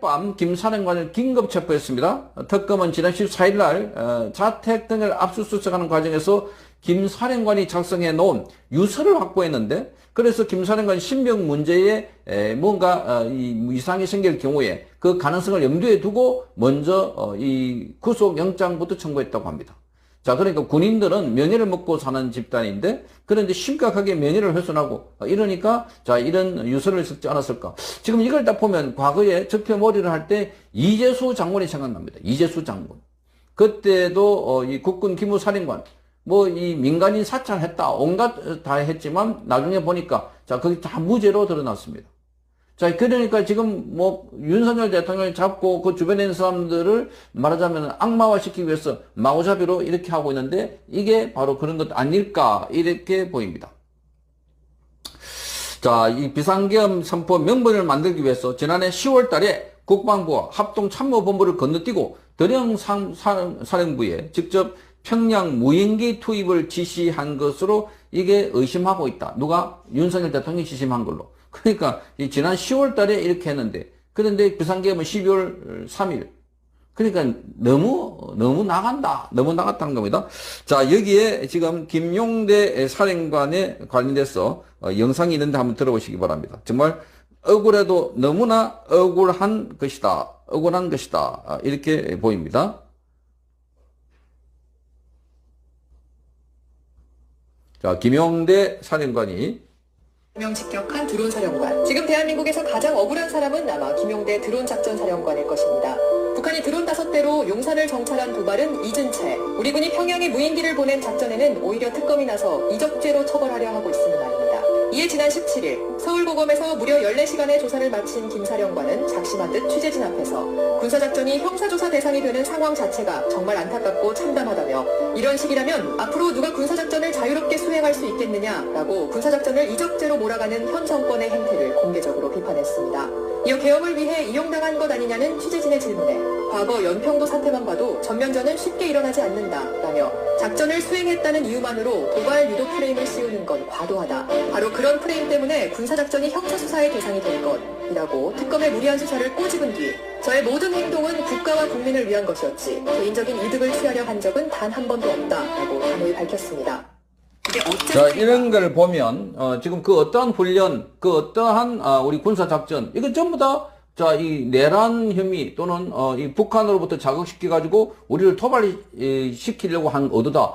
밤 김사령관을 긴급 체포했습니다. 특검은 지난 14일 날 어, 자택 등을 압수수색하는 과정에서 김사령관이 작성해 놓은 유서를 확보했는데 그래서 김사령관 신병 문제에 에, 뭔가 어, 이 이상이 생길 경우에 그 가능성을 염두에 두고 먼저 어, 이 구속영장부터 청구했다고 합니다. 자, 그러니까 군인들은 명예를 먹고 사는 집단인데, 그런데 심각하게 명예를 훼손하고, 어, 이러니까, 자, 이런 유서를 썼지 않았을까. 지금 이걸 딱 보면, 과거에 적폐몰이를 할 때, 이재수 장군이 생각납니다. 이재수 장군. 그때도, 어, 이 국군 기무사령관, 뭐, 이 민간인 사찰했다, 온갖 어, 다 했지만, 나중에 보니까, 자, 그게 다 무죄로 드러났습니다. 자, 그러니까 지금 뭐 윤석열 대통령을 잡고 그 주변에 있는 사람들을 말하자면 악마화 시키기 위해서 마오잡이로 이렇게 하고 있는데 이게 바로 그런 것 아닐까 이렇게 보입니다. 자, 이 비상계엄 선포 명분을 만들기 위해서 지난해 10월 달에 국방부와 합동참모본부를 건너뛰고德령 상- 사- 사령부에 직접 평양 무인기 투입을 지시한 것으로 이게 의심하고 있다. 누가? 윤석열 대통령이 지시한 걸로. 그러니까 이 지난 10월 달에 이렇게 했는데 그런데 비상계엄은 12월 3일. 그러니까 너무 너무 나간다. 너무 나갔다는 겁니다. 자, 여기에 지금 김용대 사령관에 관련돼서 어, 영상이 있는데 한번 들어보시기 바랍니다. 정말 억울해도 너무나 억울한 것이다. 억울한 것이다. 아, 이렇게 보입니다. 자, 김용대 사령관이 명 직격한 드론 사령관. 지금 대한민국에서 가장 억울한 사람은 아마 김용대 드론 작전 사령관일 것입니다. 북한이 드론 다섯 대로 용산을 정찰한 도발은 잊은 채 우리 군이 평양에 무인기를 보낸 작전에는 오히려 특검이 나서 이적죄로 처벌하려 하고 말입니다. 이에 지난 17일 서울고검에서 무려 14시간의 조사를 마친 김 사령관은 작심한 듯 취재진 앞에서 군사작전이 형사조사 대상이 되는 상황 자체가 정말 안타깝고 참담하다며 이런 식이라면 앞으로 누가 군사작전을 자유롭게 수행할 수 있겠느냐라고 군사작전을 이적죄로 몰아가는 현 정권의 행태를 공개적으로 비판했습니다. 이어 계엄을 위해 이용당한 것 아니냐는 취재진의 질문에 과거 연평도 사태만 봐도 전면전은 쉽게 일어나지 않는다라며 작전을 수행했다는 이유만으로 도발 유도 프레임을 씌우는 건 과도하다. 바로 그런 프레임 때문에 군사작전이 형사수사의 대상이 될 것이라고 특검의 무리한 수사를 꼬집은 뒤 저의 모든 행동은 국가와 국민을 위한 것이었지 개인적인 이득을 취하려 한 적은 단 한 번도 없다라고 단호히 밝혔습니다. 이게 자, 이런 걸 보면, 어, 지금 그 어떠한 훈련, 그 어떠한, 아, 우리 군사 작전, 이거 전부 다, 자, 이 내란 혐의 또는, 어, 이 북한으로부터 자극시켜 가지고 우리를 토발시키려고 한 의도다.